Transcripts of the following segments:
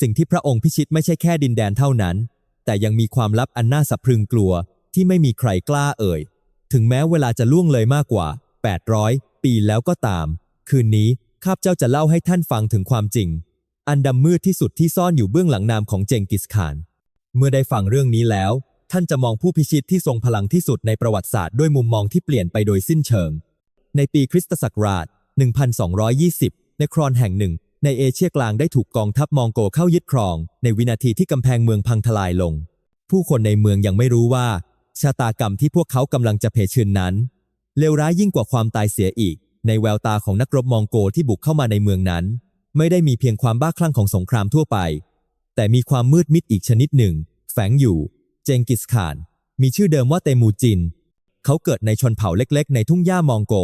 สิ่งที่พระองค์พิชิตไม่ใช่แค่ดินแดนเท่านั้น แต่ยังมีความลับอันน่าสะพรึงกลัวที่ไม่มีใครกล้าเอ่ย ถึงแม้เวลาจะล่วงเลยมากกว่า 800 ปีแล้วก็ตาม คืนนี้ข้าพเจ้าจะเล่าให้ท่านฟังถึงความจริง อันดำมืดที่สุดที่ซ่อนอยู่เบื้องหลังนามของเจงกิสข่าน เมื่อได้ฟังเรื่องนี้แล้ว ท่านจะมองผู้พิชิตที่ทรงพลังที่สุดในประวัติศาสตร์ด้วยมุมมองที่เปลี่ยนไปโดยสิ้นเชิง ในปีคริสตศักราช 1220 ในครอนแห่งหนึ่ง ในเอเชียกลางได้ถูกกองทัพมองโกเข้ายึดครอง ในวินาทีที่กำแพงเมืองพังทลายลง ผู้คนในเมืองยังไม่รู้ว่า ชะตากรรมที่พวกเขากำลังจะเผชิญนั้นเลวร้ายยิ่งกว่าความตายเสียอีก ในแววตาของนักรบมองโกที่บุกเข้ามาในเมืองนั้น ไม่ได้มีเพียงความบ้าคลั่งของสงครามทั่วไป แต่มีความมืดมิดอีกชนิดหนึ่ง แฝงอยู่ เจงกิสข่าน มีชื่อเดิมว่าเตมูจิน เขาเกิดในชนเผ่าเล็กๆ ในทุ่งหญ้ามองโก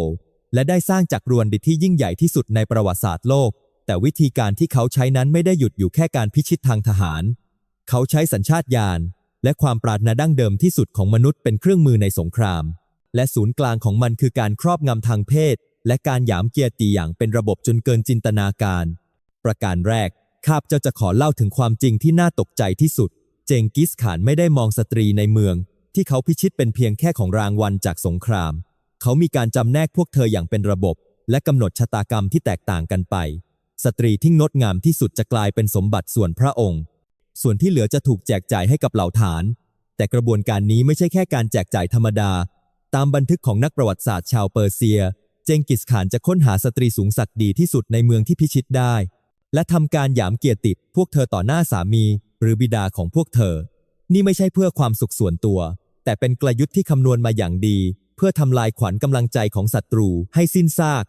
และได้สร้างจักรรวนดิที่ยิ่งใหญ่ที่สุดในประวัติศาสตร์โลก แต่วิธีการที่เขาใช้นั้นไม่ได้หยุดอยู่แค่การพิชิตทางทหาร เขาใช้สัญชาตญาณและความปรารถนาดั้งเดิมที่สุดของมนุษย์เป็นเครื่องมือในสงคราม และศูนย์กลางของมันคือการครอบงำทางเพศ และการหยามเกียรติอย่างเป็นระบบจนเกินจินตนาการ ประการแรก ข้าพเจ้าจะขอเล่าถึงความจริงที่น่าตกใจที่สุด เจงกิสข่านไม่ได้มองสตรีในเมือง ที่เขาพิชิตเป็นเพียงแค่ของรางวัลจากสงคราม เขามีการจำแนกพวกเธออย่างเป็นระบบ และกำหนดชะตากรรมที่แตกต่างกันไป สตรีที่งดงามที่สุดจะกลายเป็นสมบัติส่วนพระองค์ ส่วนที่เหลือจะถูกแจกจ่ายให้กับเหล่าฐาน แต่กระบวนการนี้ไม่ใช่แค่การแจกจ่ายธรรมดา ตามบันทึกของนักประวัติศาสตร์ชาวเปอร์เซีย เจงกิสข่านจะค้นหาสตรีสูงศักดิ์ดีที่สุดในเมืองที่พิชิตได้ และทำการหยามเกียรติพวกเธอต่อหน้าสามี หรือบิดาของพวกเธอ นี่ไม่ใช่เพื่อความสุขส่วนตัว แต่เป็นกลยุทธ์ที่คำนวณมาอย่างดี เพื่อทำลายขวัญกำลังใจของศัตรูให้สิ้นซาก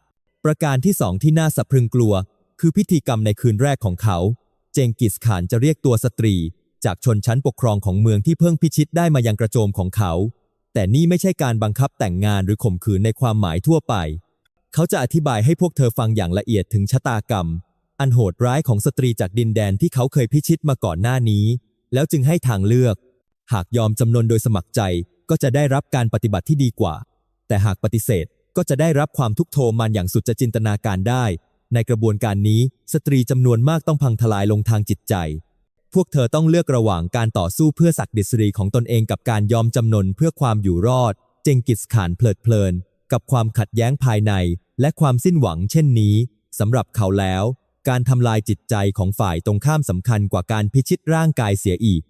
ประการที่สองที่น่าสะพรึงกลัว คือพิธีกรรมในคืนแรกของเขา เจงกิสข่านจะเรียกตัวสตรี จากชนชั้นปกครองของเมืองที่เพิ่งพิชิตได้มายังกระโจมของเขา แต่นี่ไม่ใช่การบังคับแต่งงานหรือข่มขืนในความหมายทั่วไป เขาจะอธิบายให้พวกเธอฟังอย่างละเอียดถึงชะตากรรม อันโหดร้ายของสตรีจากดินแดนที่เขาเคยพิชิตมาก่อนหน้านี้ แล้วจึงให้ทางเลือก หากยอมจำนนโดยสมัครใจก็จะได้รับการปฏิบัติที่ดีกว่า แต่หากปฏิเสธก็จะได้รับความทุกโทมันอย่างสุดจะจินตนาการได้ ในกระบวนการนี้ สตรีจำนวนมากต้องพังทลายลงทางจิตใจ พวกเธอต้องเลือกระหว่างการต่อสู้เพื่อศักดิษรีของตนเองกับการยอมจำนนเพื่อความอยู่รอด เจงกิสขานเพลิดเพลิน กับความขัดแย้งภายใน และความสิ้นหวังเช่นนี้สำหรับเขาแล้ว การทำลายจิตใจของฝ่ายตรงข้ามสำคัญกว่าการพิชิตร่างกายเสียอีก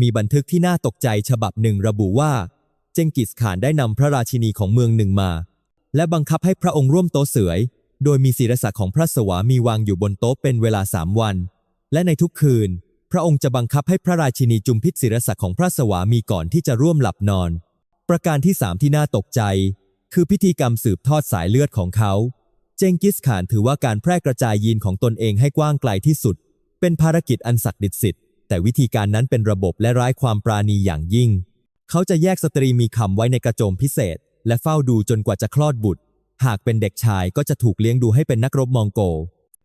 มีบันทึกที่น่าตกใจฉบับหนึ่งระบุว่า เจงกิสขานได้นำพระราชินีของเมืองหนึ่งมา และบังคับให้พระองค์ร่วมโตเสวย โดยมีศีรษะของพระสวามีวางอยู่บนโต๊ะเป็นเวลาสามวัน และในทุกคืน พระองค์จะบังคับให้พระราชินีจุมพิษศีรษะของพระสวามีก่อนที่จะร่วมหลับนอน ประการที่สามที่น่าตกใจ คือพิธีกรรมสืบทอดสายเลือดของเขา เจงกิสข่านถือว่าการแพร่กระจายยีนของตนเองให้กว้างไกลที่สุด เป็นภารกิจอันศักดิ์สิทธิ์แต่วิธีการนั้นเป็นระบบและร้ายความปราณีอย่างยิ่ง เขาจะแยกสตรีมีคำไว้ในกระโจมพิเศษ และเฝ้าดูจนกว่าจะคลอดบุตร หากเป็นเด็กชายก็จะถูกเลี้ยงดูให้เป็นนักรบมองโก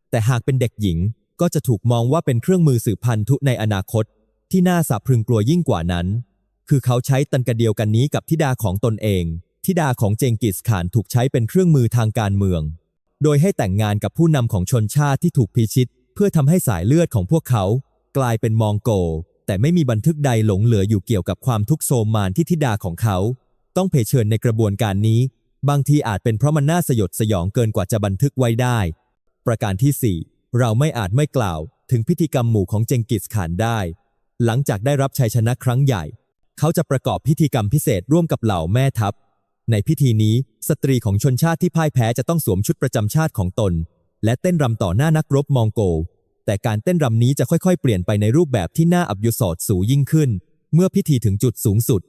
แต่หากเป็นเด็กหญิงก็จะถูกมองว่าเป็นเครื่องมือสืบพันธุในอนาคต ที่น่าสะพรึงกลัวยิ่งกว่านั้น คือเขาใช้ตันกระเดียวกันนี้กับทิดาของตนเองทิดาของเจงกิสข่านถูกใช้เป็นเครื่องมือทางการเมือง โดยให้แต่งงานกับผู้นำของชนชาติที่ถูกพิชิต เพื่อทำให้สายเลือดของพวกเขา กลายเป็นมองโก แต่ไม่มีบันทึกใดหลงเหลืออยู่เกี่ยวกับความทุกโทรมานที่ทิดาของเขา ต้องเผชิญในกระบวนการนี้ บางทีอาจเป็นเพราะมันน่าสยดสยองเกินกว่าจะบันทึกไว้ได้ ประการที่ 4 เราไม่อาจไม่กล่าว ถึงพิธีกรรมหมู่ของเจงกิสข่านได้ หลังจากได้รับชัยชนะครั้งใหญ่ เขาจะประกอบพิธีกรรมพิเศษร่วมกับเหล่าแม่ทัพ ในพิธีนี้สตรีของชนชาติที่พ่ายแพ้จะต้องสวมชุดประจำชาติของตน และเต้นรำต่อหน้านักรบมองโกแต่การเต้นรำนี้จะค่อยๆ เปลี่ยนไปในรูปแบบที่น่าอับยุศอดสูยิ่งขึ้น เมื่อพิธีถึงจุดสูงสุด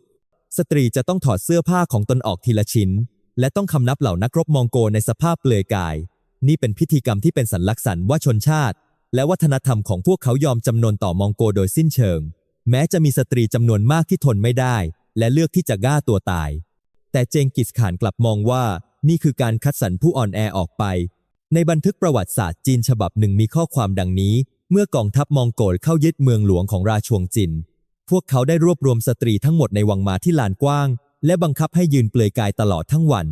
สตรีจะต้องถอดเสื้อผ้าของตนออกทีละชิ้น และต้องคำนับเหล่านักรบมองโกในสภาพเปลือยกาย นี่เป็นพิธีกรรมที่เป็นสัญลักษณ์ว่าชนชาติ และวัฒนธรรมของพวกเขายอมจำนนต่อมองโกโดยสิ้นเชิง แม้จะมีสตรีจำนวนมากที่ทนไม่ได้ และเลือกที่จะก้าตัวตาย แต่เจงกิสข่านกลับมองว่า นี่คือการคัดสรรผู้อ่อนแอออกไป ในบันทึกประวัติศาสตร์จีนฉบับหนึ่งมีข้อความดังนี้ เมื่อกองทัพมองโกลเข้ายึดเมืองหลวงของราชวงศ์จิน พวกเขาได้รวบรวมสตรีทั้งหมดในวังมาที่ลานกว้าง และบังคับให้ยืนเปลือยกายตลอดทั้งวัน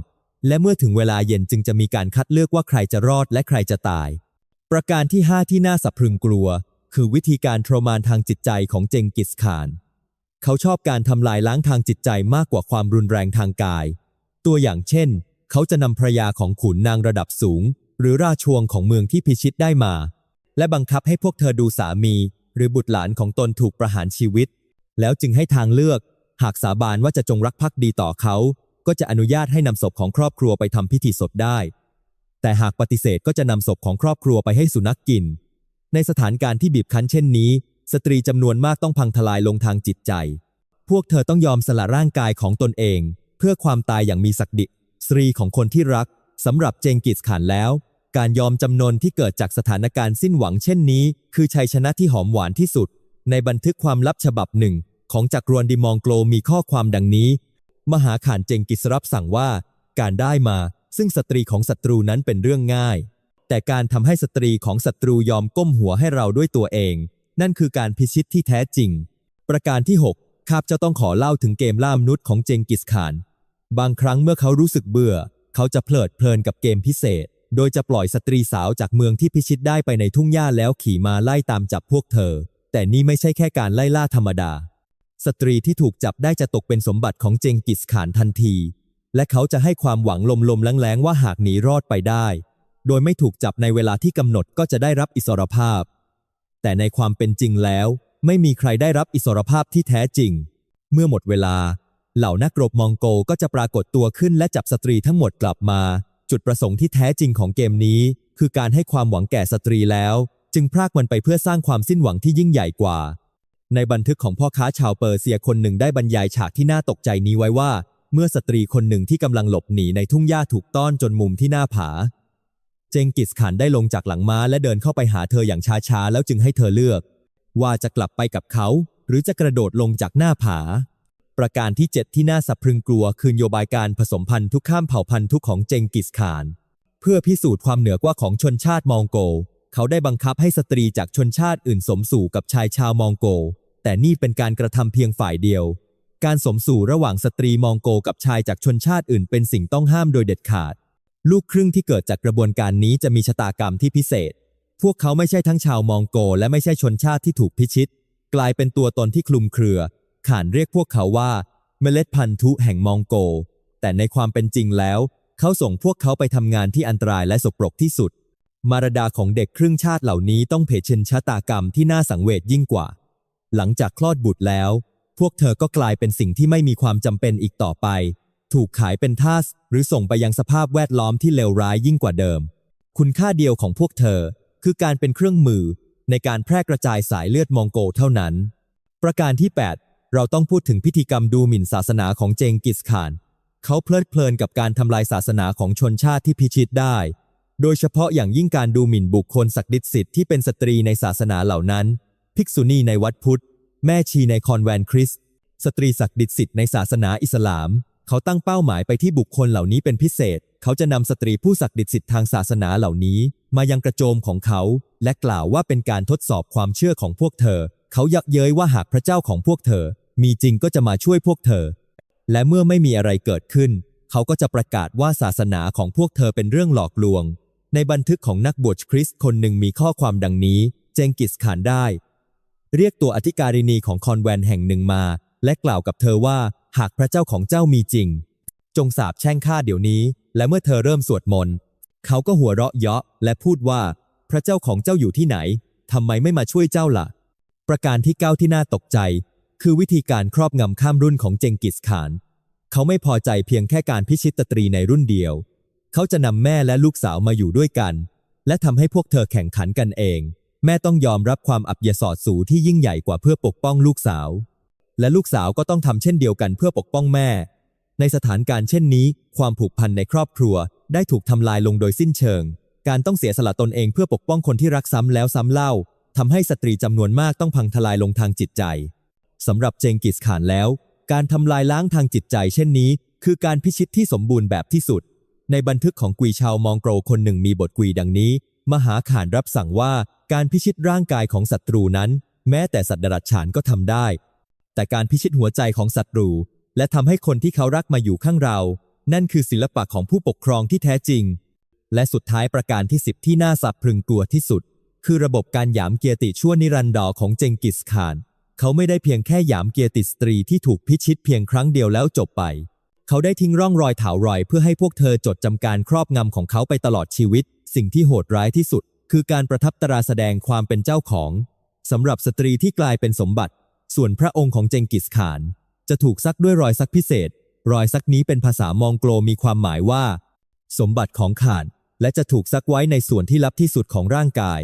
และเมื่อถึงเวลาเย็นจึงจะมีการคัดเลือกว่าใครจะรอดและใครจะตาย ประการที่ 5 ที่น่าสะพรึงกลัว คือวิธีการทรมานทางจิตใจของเจงกิสข่าน เขาชอบการทำลายล้างทางจิตใจมากกว่าความรุนแรงทางกาย ตัวอย่างเช่น เขาจะนำภรรยาของขุนนางระดับสูง หรือราชวงศ์ของเมืองที่พิชิตได้มา และบังคับให้พวกเธอดูสามี หรือบุตรหลานของตนถูกประหารชีวิต แล้วจึงให้ทางเลือก หากสาบานว่าจะจงรักภักดีต่อเขา ก็จะอนุญาตให้นำศพของครอบครัวไปทำพิธีศพได้ แต่หากปฏิเสธก็จะนำศพของครอบครัวไปให้สุนัขกกิน ในสถานการณ์ที่บีบคั้นเช่นนี้ สตรีจำนวนมากต้องพังทลายลงทางจิตใจ พวกเธอต้องยอมสละร่างกายของตนเอง เพื่อความตายอย่างมีศักดิสรีของคนที่รักสำหรับเจงกิสขานแล้ว การยอมจำนนที่เกิดจากสถานการณ์สิ้นหวังเช่นนี้ คือชัยชนะที่หอมหวานที่สุด ในบันทึกความลับฉบับหนึ่ง ของจักรวรดิมองโกลมีข้อความดังนี้ มหาข่านเจงกิสรับสั่งว่า การได้มาซึ่งสตรีของศัตรูนั้นเป็นเรื่องง่าย แต่การทำให้สตรีของศัตรูยอมก้มหัวให้เราด้วยตัวเอง นั่นคือการพิชิตที่แท้จริง ประการที่ 6 ข้าพเจะต้องขอเล่าถึงเกมล่ามนุษย์ของเจงกิสข่าน บางครั้งเมื่อเขารู้สึกเบื่อ เขาจะเพลิดเพลินกับเกมพิเศษ โดยจะปล่อยสตรีสาวจากเมืองที่พิชิตได้ไปในทุ่งหญ้าแล้วขี่มาไล่ตามจับพวกเธอ แต่นี่ไม่ใช่แค่การไล่ล่าธรรมดา สตรีที่ถูกจับได้จะตกเป็นสมบัติของเจงกิสข่านทันที และเขาจะให้ความหวังลมๆแรงๆว่าหากหนีรอดไปได้ โดยไม่ถูกจับในเวลาที่กำหนดก็จะได้รับอิสรภาพ แต่ในความเป็นจริงแล้ว ไม่มีใครได้รับอิสรภาพที่แท้จริง เมื่อหมดเวลา เหล่านักรบมองโกก็จะปรากฏตัวขึ้นและจับสตรีทั้งหมดกลับมา จุดประสงค์ที่แท้จริงของเกมนี้ คือการให้ความหวังแก่สตรีแล้ว จึงพรากมันไปเพื่อสร้างความสิ้นหวังที่ยิ่งใหญ่กว่า ในบันทึกของพ่อค้าชาวเปอร์เซียคนหนึ่งได้บรรยายฉากที่น่าตกใจนี้ไว้ว่า เมื่อสตรีคนหนึ่งที่กำลังหลบหนีในทุ่งหญ้าถูกต้อนจนมุมที่หน้าผา เจงกิสข่านได้ลงจากหลังม้าและเดินเข้าไปหาเธออย่างช้าๆ แล้วจึงให้เธอเลือก ว่าจะกลับไปกับเขา หรือจะกระโดดลงจากหน้าผา ประการที่ 7 ที่น่าสะพรึงกลัวคือนโยบายการผสมพันธุ์ทุกข้ามเผ่าพันธุ์ทุกของเจงกิสขาน เพื่อพิสูจน์ความเหนือกว่าของชนชาติมองโกล เขาได้บังคับให้สตรีจากชนชาติอื่นสมสู่กับชายชาวมองโก แต่นี่เป็นการกระทำเพียงฝ่ายเดียว การสมสู่ระหว่างสตรีมองโกกับชายจากชนชาติอื่น เป็นสิ่งต้องห้ามโดยเด็ดขาด ลูกครึ่งที่เกิดจากกระบวนการนี้จะมีชะตากรรมที่พิเศษ พวกเขาไม่ใช่ทั้งชาวมองโก และไม่ใช่ชนชาติที่ถูกพิชิต กลายเป็นตัวตนที่คลุมเครือ ขานเรียกพวกเขาว่า เมล็ดพันธุแห่งมองโก แต่ในความเป็นจริงแล้ว เขาส่งพวกเขาไปทำงานที่อันตรายและสกปรกที่สุด มารดาของเด็กครึ่งชาติเหล่านี้ต้องเผชิญชะตากรรมที่น่าสังเวชยิ่งกว่า หลังจากคลอดบุตรแล้ว พวกเธอก็กลายเป็นสิ่งที่ไม่มีความจำเป็นอีกต่อไป ถูกขายเป็นทาสหรือส่งไปยังสภาพแวดล้อมที่เลวร้ายยิ่งกว่าเดิม คุณค่าเดียวของพวกเธอ คือการเป็นเครื่องมือ ในการแพร่กระจายสายเลือดมองโกเท่านั้น ประการที่ 8 เราต้องพูดถึงพิธีกรรมดูหมิ่นศาสนาของเจงกิสข่าน เขาเพลิดเพลินกับการทำลายศาสนาของชนชาติที่พิชิตได้ โดยเฉพาะอย่างยิ่งการดูหมิ่นบุคคลศักดิสิทธิ์ที่เป็นสตรีในศาสนาเหล่านั้น ภิกษุณีในวัดพุทธ แม่ชีในคอนแวนคริสต์สตรีศักดิสิทธิ์ในศาสนาอิสลาม เขาตั้งเป้าหมายไปที่บุคคลเหล่านี้เป็นพิเศษ เขาจะนำสตรีผู้ศักดิสิทธิ์ทางศาสนาเหล่านี้ มายังกระโจมของเขา และกล่าวว่าเป็นการทดสอบความเชื่อของพวกเธอ เขายักเย้ยว่าหากพระเจ้าของพวกเธอ มีจริงก็จะมาช่วยพวกเธอ และเมื่อไม่มีอะไรเกิดขึ้น เขาก็จะประกาศว่าศาสนาของพวกเธอเป็นเรื่องหลอกลวง ในบันทึกของนักบวชคริสต์คนหนึ่งมีข้อความดังนี้ เจงกิสขานได้ เรียกตัวอธิการินีของคอนแวนแห่งหนึ่งมา และกล่าวกับเธอว่า หากพระเจ้าของเจ้ามีจริง จงสาบแช่งข้าเดี๋ยวนี้ และเมื่อเธอเริ่มสวดมนต์เขาก็หัวเราะเยาะและพูดว่า พระเจ้าของเจ้าอยู่ที่ไหนทำไมไม่มาช่วยเจ้าล่ะ ประการที่เก้าที่น่าตกใจ คือวิธีการครอบงำข้ามรุ่นของเจงกิสขาน เขาไม่พอใจเพียงแค่การพิชิตตรีในรุ่นเดียว เขาจะนำแม่และลูกสาวมาอยู่ด้วยกัน และทำให้พวกเธอแข่งขันกันเอง แม่ต้องยอมรับความอับยศอดสูที่ยิ่งใหญ่กว่าเพื่อปกป้องลูกสาว และลูกสาวก็ต้องทำเช่นเดียวกันเพื่อปกป้องแม่ ในสถานการณ์เช่นนี้ ความผูกพันในครอบครัวได้ถูกทำลายลงโดยสิ้นเชิง การต้องเสียสละตนเองเพื่อปกป้องคนที่รักซ้ำแล้วซ้ำเล่าทำให้สตรีจำนวนมากต้องพังทลายลงทางจิตใจสำหรับเจงกิสข่านแล้ว การทำลายล้างทางจิตใจเช่นนี้ คือการพิชิตที่สมบูรณ์แบบที่สุด ในบันทึกของกุยชาวมองโกรคนหนึ่งมีบทกุยดังนี้ มหาขานรับสั่งว่าการพิชิตร่างกายของศัตรูนั้น แม้แต่สัตว์ดรัจฉานก็ทำได้ แต่การพิชิตหัวใจของศัตรู และทำให้คนที่เขารักมาอยู่ข้างเรา นั่นคือศิลปะของผู้ปกครองที่แท้จริง และสุดท้ายประการที่สิบที่น่าสับพรึงกลัวที่สุด คือระบบการหยามเกียรติชั่วนิรันดรของเจงกิสข่าน เขาไม่ได้เพียงแค่หยามเกียรติสตรีที่ถูกพิชิตเพียงครั้งเดียวแล้วจบไป เขาได้ทิ้งร่องรอยถาวรอย เพื่อให้พวกเธอจดจำการครอบงำของเขาไปตลอดชีวิต สิ่งที่โหดร้ายที่สุด คือการประทับตราแสดงความเป็นเจ้าของสำหรับสตรีที่กลายเป็นสมบัติ ส่วนพระองค์ของเจงกิสข่าน จะถูกซักด้วยรอยซักพิเศษ รอยซักนี้เป็นภาษามองโกลมีความหมายว่า สมบัติของข่าน และจะถูกซักไว้ในส่วนที่ลับที่สุดของร่างกาย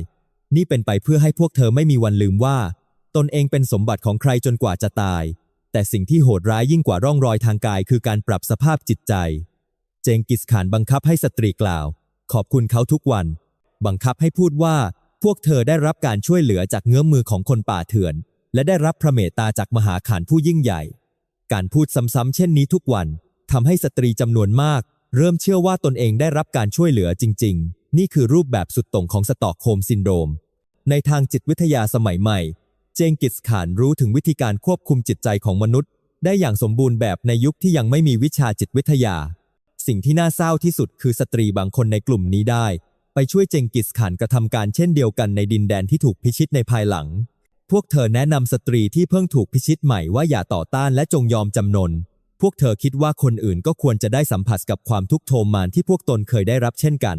นี่เป็นไปเพื่อให้พวกเธอไม่มีวันลืมว่า ตนเองเป็นสมบัติของใครจนกว่าจะตาย แต่สิ่งที่โหดร้ายยิ่งกว่าร่องรอยทางกายคือการปรับสภาพจิตใจ เจงกิสข่านบังคับให้สตรีกล่าว ขอบคุณเขาทุกวัน บังคับให้พูดว่า พวกเธอได้รับการช่วยเหลือจากเงื้อมมือของคนป่าเถื่อน และได้รับพระเมตตาจากมหาขานผู้ยิ่งใหญ่ การพูดซ้ำๆเช่นนี้ทุกวันทำให้สตรีจำนวนมาก เริ่มเชื่อว่าตนเองได้รับการช่วยเหลือจริง ๆ นี่คือรูปแบบสุดต่งของสตอกโฮมซินโดรม ในทางจิตวิทยาสมัยใหม่ เจงกิสข่านรู้ถึงวิธีการควบคุมจิตใจของมนุษย์ ได้อย่างสมบูรณ์แบบในยุคที่ยังไม่มีวิชาจิตวิทยา สิ่งที่น่าเศร้าที่สุดคือสตรีบางคนในกลุ่มนี้ได้ ไปช่วยเจงกิสข่านกระทำการเช่นเดียวกันในดินแดนที่ถูกพิชิตในภายหลัง พวกเธอแนะนำสตรีที่เพิ่งถูกพิชิตใหม่ว่าอย่าต่อต้านและจงยอมจำนน พวกเธอคิดว่าคนอื่นก็ควรจะได้สัมผัสกับความทุกข์โทมานที่พวกตนเคยได้รับเช่นกัน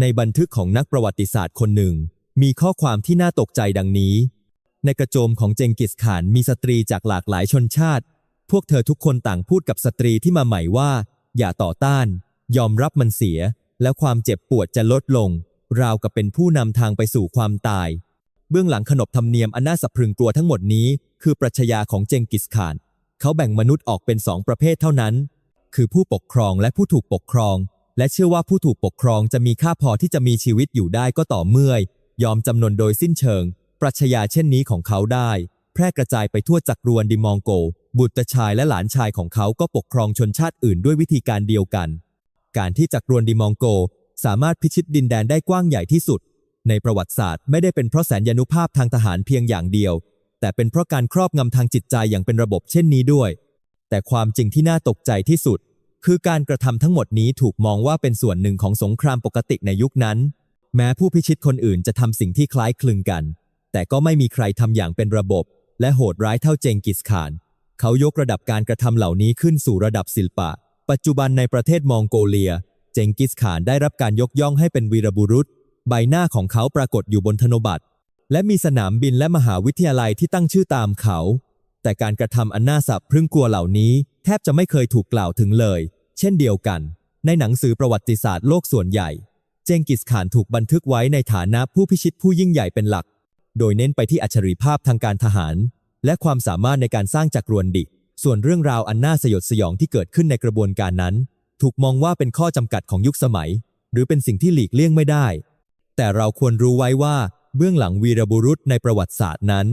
ในบันทึกของนักประวัติศาสตร์คนหนึ่ง มีข้อความที่น่าตกใจดังนี้ ในกระโจมของเจงกิสข่านมีสตรีจากหลากหลายชนชาติ พวกเธอทุกคนต่างพูดกับสตรีที่มาใหม่ว่า อย่าต่อต้าน ยอมรับมันเสีย แล้วความเจ็บปวดจะลดลง ราวกับเป็นผู้นำทางไปสู่ความตาย เบื้องหลังขนบธรรมเนียมอันน่าสะพรึงกลัวทั้งหมดนี้ คือปรัชญาของเจงกิสข่าน เขาแบ่งมนุษย์ออกเป็นสองประเภทเท่านั้น คือผู้ปกครองและผู้ถูกปกครอง และเชื่อว่าผู้ถูกปกครองจะมีค่าพอที่จะมีชีวิตอยู่ได้ก็ต่อเมื่อยยอมจำนนโดยสิ้นเชิง ปรัชญาเช่นนี้ของเขาได้ แพร่กระจายไปทั่วจักรวรดิมองโก บุตรชายและหลานชายของเขาก็ปกครองชนชาติอื่นด้วยวิธีการเดียวกัน การที่จักรวรดิมองโก สามารถพิชิตดินแดนได้กว้างใหญ่ที่สุด ในประวัติศาสตร์ไม่ได้เป็นเพราะแสนยานุภาพทางทหารเพียงอย่างเดียว แต่เป็นเพราะการครอบงำทางจิตใจอย่างเป็นระบบเช่นนี้ด้วย แต่ความจริงที่น่าตกใจที่สุด คือการกระทำทั้งหมดนี้ถูกมองว่าเป็นส่วนหนึ่งของสงครามปกติในยุคนั้น แม้ผู้พิชิตคนอื่นจะทำสิ่งที่คล้ายคลึงกัน แต่ก็ไม่มีใครทำอย่างเป็นระบบ และโหดร้ายเท่าเจงกิสข่าน เขายกระดับการกระทำเหล่านี้ขึ้นสู่ระดับศิลปะ ปัจจุบันในประเทศมองโกเลีย เจงกิสข่านได้รับการยกย่องให้เป็นวีรบุรุษ ใบหน้าของเขาปรากฏอยู่บนธนบัตรและมีสนามบินและมหาวิทยาลัยที่ตั้งชื่อตามเขา แต่การกระทำอันน่าสับพรึงกลัวเหล่านี้ แทบจะไม่เคยถูกกล่าวถึงเลย เช่นเดียวกัน ในหนังสือประวัติศาสตร์โลกส่วนใหญ่ เจงกิสข่านถูกบันทึกไว้ในฐานะผู้พิชิตผู้ยิ่งใหญ่เป็นหลัก โดยเน้นไปที่อัจฉริภาพทางการทหาร และความสามารถในการสร้างจักรวรดิ ส่วนเรื่องราวอันน่าสยดสยองที่เกิดขึ้นในกระบวนการนั้น ถูกมองว่าเป็นข้อจำกัดของยุคสมัย หรือเป็นสิ่งที่หลีกเลี่ยงไม่ได้ แต่เราควรรู้ไว้ว่า เบื้องหลังวีรบุรุษในประวัติศาสตร์นั้น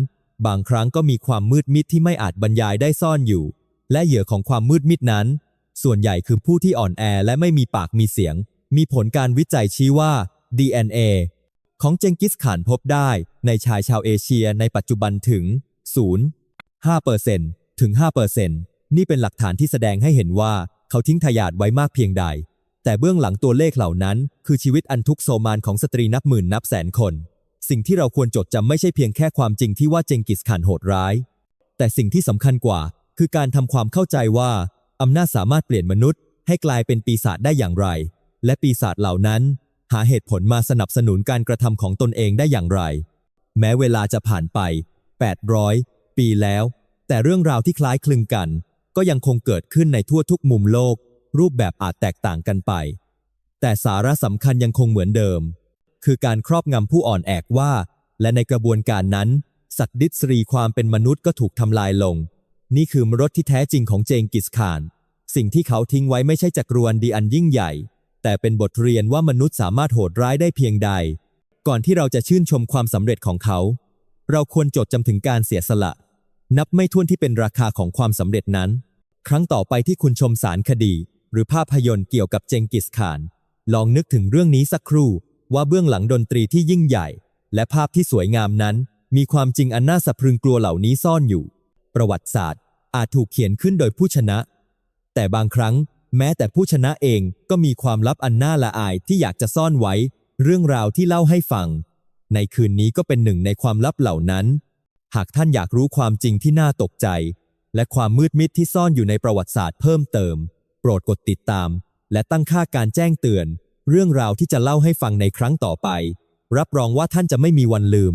บางครั้งก็มีความมืดมิดที่ไม่อาจบรรยายได้ซ่อนอยู่ และเหยื่อของความมืดมิดนั้น ส่วนใหญ่คือผู้ที่อ่อนแอและไม่มีปากมีเสียง มีผลการวิจัยชี้ว่า DNA ของเจงกิสข่านพบได้ในชายชาวเอเชียในปัจจุบันถึง 0.5%ถึง 5%นี่เป็นหลักฐานที่แสดงให้เห็นว่าเขาทิ้งทายาทไว้มากเพียงใด แต่เบื้องหลังตัวเลขเหล่านั้น คือชีวิตอันทุกข์โศมานของสตรีนับหมื่นนับแสนคน สิ่งที่เราควรจดจำไม่ใช่เพียงแค่ความจริงที่ว่าเจงกิสข่านโหดร้าย แต่สิ่งที่สำคัญกว่า คือการทำความเข้าใจว่าอำนาจสามารถเปลี่ยนมนุษย์ ให้กลายเป็นปีศาจได้อย่างไร และปีศาจเหล่านั้น หาเหตุผลมาสนับสนุนการกระทำของตนเองได้อย่างไร แม้เวลาจะผ่านไป 800 ปีแล้ว แต่เรื่องราวที่คล้ายคลึงกัน ก็ยังคงเกิดขึ้นในทั่วทุกมุมโลก รูปแบบอาจแตกต่างกันไป แต่สาระสำคัญยังคงเหมือนเดิม คือการครอบงำผู้อ่อนแอกว่า และในกระบวนการนั้น สัตว์ดิสรีความเป็นมนุษย์ก็ถูกทำลายลง นี่คือมรดที่แท้จริงของเจงกิสข่าน สิ่งที่เขาทิ้งไว้ไม่ใช่จักรวรดีอันยิ่งใหญ่ แต่เป็นบทเรียนว่ามนุษย์สามารถโหดร้ายได้เพียงใด ก่อนที่เราจะชื่นชมความสำเร็จของเขา เราควรจดจำถึงการเสียสละ นับไม่ถ้วนที่เป็นราคาของความสำเร็จนั้น ครั้งต่อไปที่คุณชมสารคดี หรือภาพยนตร์เกี่ยวกับเจงกิสข่าน ลองนึกถึงเรื่องนี้สักครู่ว่าเบื้องหลังดนตรีที่ยิ่งใหญ่ และภาพที่สวยงามนั้น มีความจริงอันน่าสะพรึงกลัวเหล่านี้ซ่อนอยู่ ประวัติศาสตร์ อาจถูกเขียนขึ้นโดยผู้ชนะ แต่บางครั้ง แม้แต่ผู้ชนะเองก็มีความลับอันน่าละอายที่อยากจะซ่อนไว้ เรื่องราวที่เล่าให้ฟัง ในคืนนี้ก็เป็นหนึ่งในความลับเหล่านั้น หากท่านอยากรู้ความจริงที่น่าตกใจ และความมืดมิดที่ซ่อนอยู่ในประวัติศาสตร์เพิ่มเติม โปรดกดติดตาม และตั้งค่าการแจ้งเตือน เรื่องราวที่จะเล่าให้ฟังในครั้งต่อไป รับรองว่าท่านจะไม่มีวันลืม